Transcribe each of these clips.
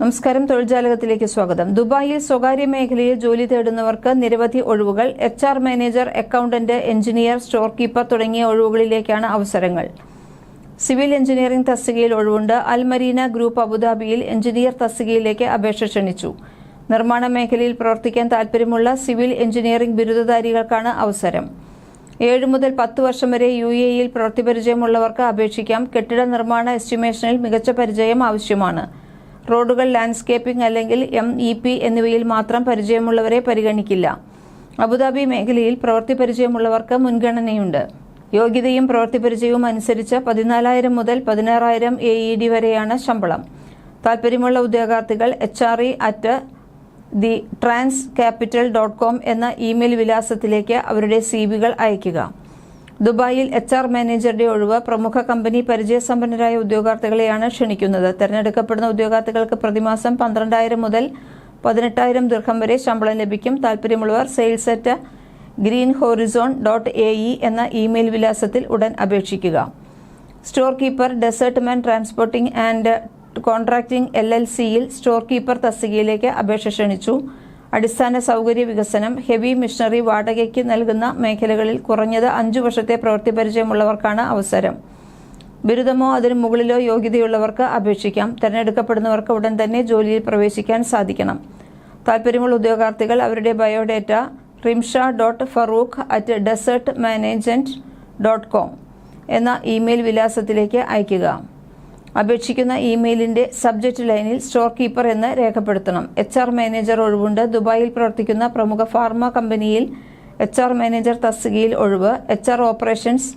നമസ്കാരം. തൊഴിൽജാലകത്തിലേക്ക് സ്വാഗതം. ദുബായിൽ സ്വകാര്യ മേഖലയിൽ ജോലി തേടുന്നവർക്ക് നിരവധി ഒഴിവുകൾ. H R manager accountant engineer store keeper തുടങ്ങിയ ഒഴിവുകളിലേക്കാണ് അവസരങ്ങൾ. സിവിൽ എഞ്ചിനീയറിംഗ് തസ്തികയിൽ ഒഴിവുണ്ട്. അൽമരീന ഗ്രൂപ്പ് അബുദാബിയിൽ എഞ്ചിനീയർ തസ്തികയിലേക്ക് അപേക്ഷ ക്ഷണിച്ചു. നിർമ്മാണ മേഖലയിൽ പ്രവർത്തിക്കാൻ താൽപര്യമുള്ള സിവിൽ എഞ്ചിനീയറിംഗ് ബിരുദധാരികൾക്കാണ് അവസരം. ഏഴ് മുതൽ പത്ത് വർഷം വരെ യു എ ഇയിൽ പ്രവൃത്തി പരിചയമുള്ളവർക്ക് അപേക്ഷിക്കാം. കെട്ടിട നിർമ്മാണ എസ്റ്റിമേഷനിൽ മികച്ച പരിചയം ആവശ്യമാണ്. റോഡുകൾ ലാൻഡ്സ്കേപ്പിംഗ് അല്ലെങ്കിൽ എം ഇ പി എന്നിവയിൽ മാത്രം പരിചയമുള്ളവരെ പരിഗണിക്കില്ല. അബുദാബി മേഖലയിൽ പ്രവൃത്തി പരിചയമുള്ളവർക്ക് മുൻഗണനയുണ്ട്. യോഗ്യതയും പ്രവൃത്തി പരിചയവും അനുസരിച്ച് പതിനാലായിരം മുതൽ പതിനാറായിരം എ ഇ ഡി വരെയാണ് ശമ്പളം. താൽപ്പര്യമുള്ള ഉദ്യോഗാർത്ഥികൾ H R E at the trans capital dot com എന്ന ഇമെയിൽ വിലാസത്തിലേക്ക് അവരുടെ സി അയയ്ക്കുക. ദുബായിൽ എച്ച് ആർ മാനേജറുടെ ഒഴിവ് പ്രമുഖ കമ്പനി പരിചയസമ്പന്നരായ ഉദ്യോഗാർത്ഥികളെയാണ് ക്ഷണിക്കുന്നത്. തെരഞ്ഞെടുക്കപ്പെടുന്ന ഉദ്യോഗാർത്ഥികൾക്ക് പ്രതിമാസം പന്ത്രണ്ടായിരം മുതൽ പതിനെട്ടായിരം ദീർഘം വരെ ശമ്പളം ലഭിക്കും. താൽപ്പര്യമുള്ളവർ sales at green horizon dot A E എന്ന ഇമെയിൽ വിലാസത്തിൽ ഉടൻ അപേക്ഷിക്കുക. Store keeper desert man transporting and contracting L L സിയിൽ സ്റ്റോർ കീപ്പർ തസ്തികയിലേക്ക് അപേക്ഷ ക്ഷണിച്ചു. അടിസ്ഥാന സൗകര്യ വികസനം ഹെവി മിഷനറി വാടകയ്ക്ക് നൽകുന്ന മേഖലകളിൽ കുറഞ്ഞത് അഞ്ചു വർഷത്തെ പ്രവൃത്തി പരിചയമുള്ളവർക്കാണ് അവസരം. ബിരുദമോ അതിന് മുകളിലോ യോഗ്യതയുള്ളവർക്ക് അപേക്ഷിക്കാം. തിരഞ്ഞെടുക്കപ്പെടുന്നവർക്ക് ഉടൻ തന്നെ ജോലിയിൽ പ്രവേശിക്കാൻ സാധിക്കണം. താൽപ്പര്യമുള്ള ഉദ്യോഗാർത്ഥികൾ അവരുടെ biodata Rimsha dot Farooq at desert management dot com എന്ന ഇമെയിൽ വിലാസത്തിലേക്ക് അയയ്ക്കുക. അപേക്ഷിക്കുന്ന ഇമെയിലിന്റെ സബ്ജക്റ്റ് ലൈനിൽ സ്റ്റോർ കീപ്പർ എന്ന് രേഖപ്പെടുത്തണം. എച്ച് ആർ മാനേജർ ഒഴിവുണ്ട്. ദുബായിൽ പ്രവർത്തിക്കുന്ന പ്രമുഖ ഫാർമ കമ്പനിയിൽ എച്ച് ആർ മാനേജർ തസ്തികയിൽ ഒഴിവ്. എച്ച് ആർ ഓപ്പറേഷൻസ്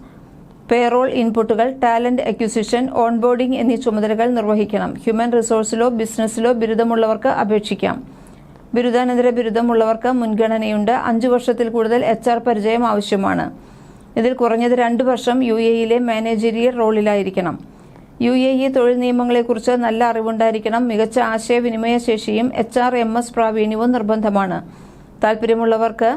പേറോൾ ഇൻപുട്ടുകൾ ടാലന്റ് അക്വിസിഷൻ ഓൺബോർഡിംഗ് എന്നീ ചുമതലകൾ നിർവഹിക്കണം. ഹ്യൂമൻ റിസോഴ്സിലോ ബിസിനസ്സിലോ ബിരുദമുള്ളവർക്ക് അപേക്ഷിക്കാം. ബിരുദാനന്തര ബിരുദമുള്ളവർക്ക് മുൻഗണനയുണ്ട്. അഞ്ചു വർഷത്തിൽ കൂടുതൽ എച്ച് ആർ പരിചയം ആവശ്യമാണ്. ഇതിൽ കുറഞ്ഞത് രണ്ട് വർഷം യു എയിലെ മാനേജരിയൽ റോളിലായിരിക്കണം. യു എ ഇ തൊഴിൽ നിയമങ്ങളെക്കുറിച്ച് നല്ല അറിവുണ്ടായിരിക്കണം. മികച്ച ആശയവിനിമയ ശേഷിയും എച്ച് ആർ എം എസ് പ്രാവീണ്യവും നിർബന്ധമാണ്. താൽപ്പര്യമുള്ളവർക്ക്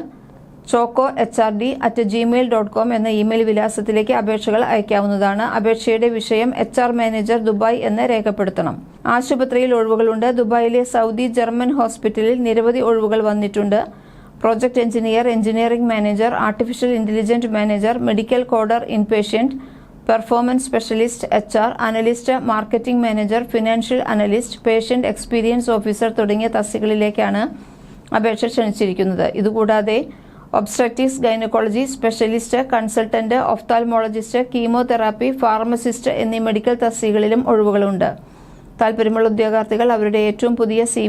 choco H R D at Gmail dot com എന്ന ഇമെയിൽ വിലാസത്തിലേക്ക് അപേക്ഷകൾ അയക്കാവുന്നതാണ്. അപേക്ഷയുടെ വിഷയം എച്ച് ആർ മാനേജർ ദുബായ് എന്ന് രേഖപ്പെടുത്തണം. ആശുപത്രിയിൽ ഒഴിവുകളുണ്ട്. ദുബായിലെ സൗദി ജർമ്മൻ ഹോസ്പിറ്റലിൽ നിരവധി ഒഴിവുകൾ വന്നിട്ടുണ്ട്. Project engineer engineering manager artificial intelligent manager medical coder inpatient performance specialist H R analyst marketing manager financial analyst patient experience officer തുടങ്ങിയ തസ്തികളിലേക്കാണ് അപേക്ഷ ക്ഷണിച്ചിരിക്കുന്നത്. ഇതുകൂടാതെ obstetrics gynaecology specialist consultant ophthalmologist chemotherapy pharmacist എന്നീ മെഡിക്കൽ തസ്തികളിലും ഒഴിവുകളുണ്ട്. താൽപ്പര്യമുള്ള ഉദ്യോഗാർത്ഥികൾ അവരുടെ ഏറ്റവും പുതിയ C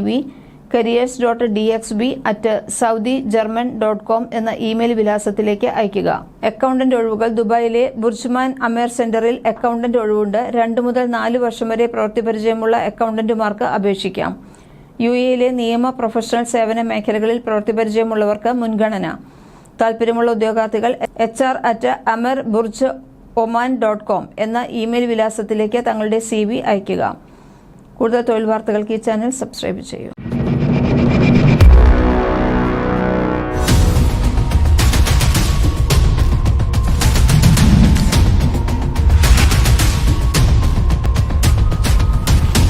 careers dot D X B at Saudi German dot com എന്ന ഇമെയിൽ വിലാസത്തിലേക്ക് അയയ്ക്കുക. അക്കൗണ്ടന്റ് ഒഴിവുകൾ ദുബായിലെ ബുർജ്മാൻ അമേർ സെന്ററിൽ അക്കൗണ്ടന്റ് ഒഴിവുണ്ട്. രണ്ട് മുതൽ നാല് വർഷം വരെ പ്രവൃത്തി പരിചയമുള്ള അക്കൗണ്ടന്റുമാർക്ക് അപേക്ഷിക്കാം. യു എയിലെ നിയമ പ്രൊഫഷണൽ സേവന മേഖലകളിൽ പ്രവൃത്തി പരിചയമുള്ളവർക്ക് മുൻഗണന. താൽപര്യമുള്ള ഉദ്യോഗാർത്ഥികൾ H R at Amar Burj Oman dot com എന്ന ഇമെയിൽ വിലാസത്തിലേക്ക് തങ്ങളുടെ സി വി അയയ്ക്കുക. കൂടുതൽ തൊഴിൽ വാർത്തകൾക്ക് ഈ ചാനൽ സബ്സ്ക്രൈബ് ചെയ്യൂ. Thank you.